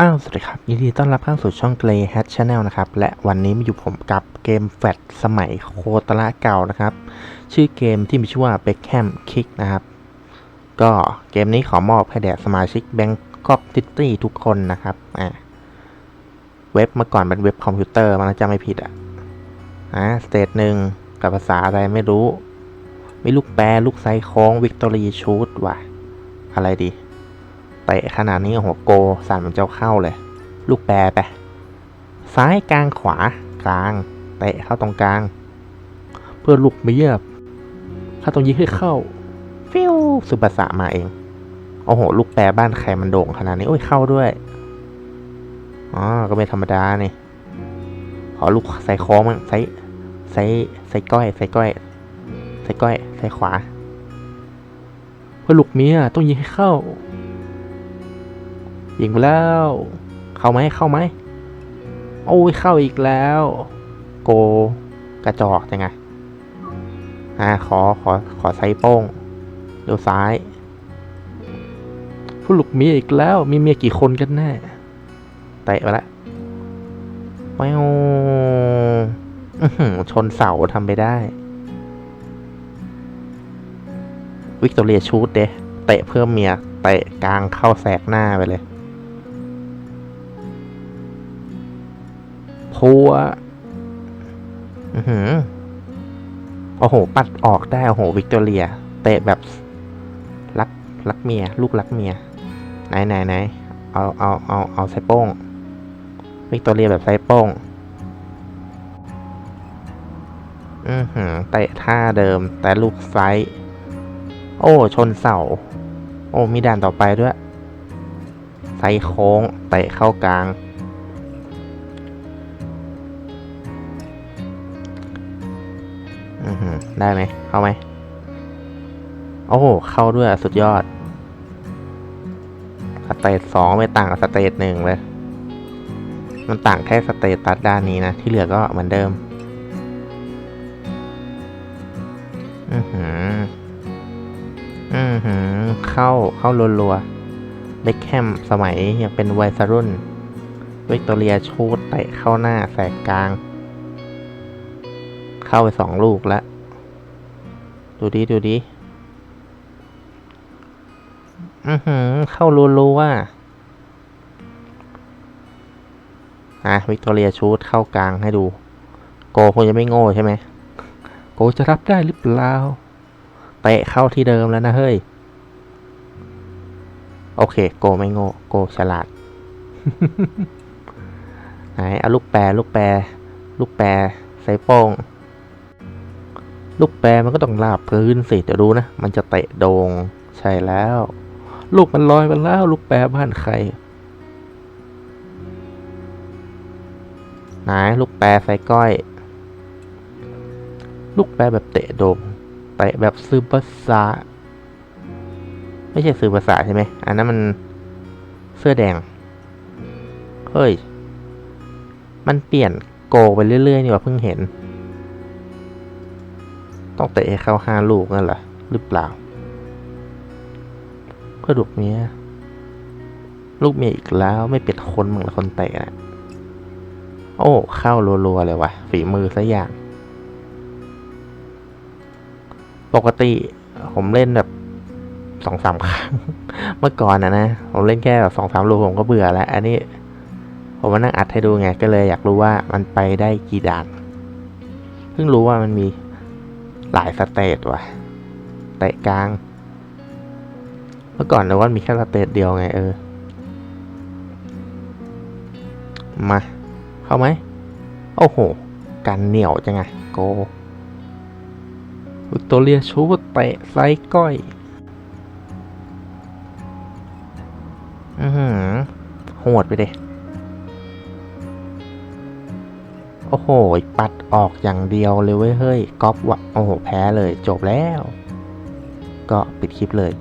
อ้าว สวัสดีครับ ยินดีต้อนรับเข้าสู่ช่อง Grey Hat Channel นะครับ และวันนี้มาอยู่ผมกับเกมแฟตสมัยโคตระเก่านะครับ ชื่อเกมที่มีชื่อว่า Beckham Kick นะครับ ก็เกมนี้ขอมอบให้แด่สมาชิก Bangkok City ทุกคนนะครับอ่าเว็บเมื่อก่อนเป็นเว็บคอมพิวเตอร์มันจะไม่ผิดอะอ่าสเตทหนึ่งกับภาษาอะไรไม่รู้ มีลูกแปรลูกไซโค้งวิกตอรีชูดว่ะ อะไรดี เตะขนาดนี้โอ้โหโกสั่นมันเจ้าเข้าเลย ลูกแปรไป ซ้ายกลางขวากลางเตะเข้าตรงกลาง เพื่อลูกไม่เยียบเข้าตรงยิงให้เข้า ฟิวสุภาษามาเอง โอ้โห ลูกแปรบ้านใครมันโด่งขนาดนี้ โอ้ยเข้าด้วย อ๋อ ก็ไม่ธรรมดานี่ขอลูกใส่ค้งมั้งใส่ใส่ใส่ก้อย ใส่ก้อย ใส่ก้อย ใส่ขวา เพื่อลูกเมียต้องยิงให้เข้า ยิงไปแล้ว เข้าไหมเข้าไหมโอ้ยเข้าอีกแล้ว โกกระจอกจังไงอ่าขอขอขอไซโป้งเดี๋ยวซ้าย ผู้ลูกเมียอีกแล้วมีเมียกี่คนกันแน่เตะไปละแววอื้อหือชนเสาทำไปได้ วิกตอเรียชูดเดะเตะเพิ่มเมียเตะกลางเข้าแสกหน้าไปเลย พัวอือหือโอ้โห ปัดออกได้ โอ้โห วิกตอเรีย เตะแบบ รัก รักเมีย ลูกรักเมีย ไหนไหนไหนเอาเอาเอาเอาไซโป้ง วิกตอเรียแบบไซโป้ง อือหือเตะท่าเดิม แต่ลูกไซส์โอ้ ชนเสา โอ้ มีด่านต่อไปด้วย ไซโค้ง เตะเข้ากลาง ได้ไหม เข้าไหม โอ้โห เข้าด้วยสุดยอด สเตจสองไม่ต่างกับสเตจหนึ่งเลย มันต่างแค่สเตตัสด้านนี้นะ ที่เหลือก็เหมือนเดิม อือหือ อือหือ เข้าเข้ารัวๆเบคแฮมสมัยยังเป็นวัยรุ่นวิกตอเรียชูดเตะเข้าหน้าแสกกลาง เข้าไปสองลูกแล้ว ดูดิดูดิอือหือ เข้ารัวๆอะวิกตอเรียชูดเข้ากลางให้ดู โกคงจะไม่โง่ใช่ไหม โกจะรับได้หรือเปล่าเตะเข้าที่เดิมแล้วนะเฮ้ย โอเค โกไม่โง่ โกฉลาด ไหนเอาลูกแปรลูกแปรลูกแปรใส่โป้ง ลูกแปรมันก็ต้องลาบพื้นสิเดี๋ยวดูนะ มันจะเตะโดงใช่แล้ว ลูกมันลอยไปแล้ว ลูกแปรบ้านใครไหนลูกแปรใส่ก้อย ลูกแปรแบบเตะโดงเตะแบบซื้อภาษา ไม่ใช่ซื้อภาษาใช่ไหมอันนั้นมันเสื้อแดง เฮ้ย มันเปลี่ยนโกไปเรื่อยๆนี่ว่าเพิ่งเห็น ต้องเตะเข้าห้าลูกนั่นเหรอหรือเปล่า เพื่อลูกเมียลูกเมียอีกแล้วไม่เป็นคนมึงละคนเตะนะโอ้เข้ารัวๆเลยว่ะ ฝีมือซะอย่าง ปกติผมเล่นแบบสองสามครั้ง เมื่อก่อนนะนะ ผมเล่นแค่แบบสองสามลูกผมก็เบื่อแล้ว อันนี้ ผมมานั่งอัดให้ดูไงก็เลยอยากรู้ว่ามันไปได้กี่ด่าน เพิ่งรู้ว่ามันมี หลายสเตจว่ะเตะกลาง เมื่อก่อนเราว่ามีแค่สเตจเดียวไงเออ มา เข้าไหม โอ้โหกันเหนียวจังไงโกวิกตอเรียชูเตะไซก้อย อือหือโหดไปเดย โอ้โห ปัดออกอย่างเดียวเลยเว้ย เฮ้ย ก๊อปวะ โอ้โห แพ้เลย จบแล้ว ก็ปิดคลิปเลย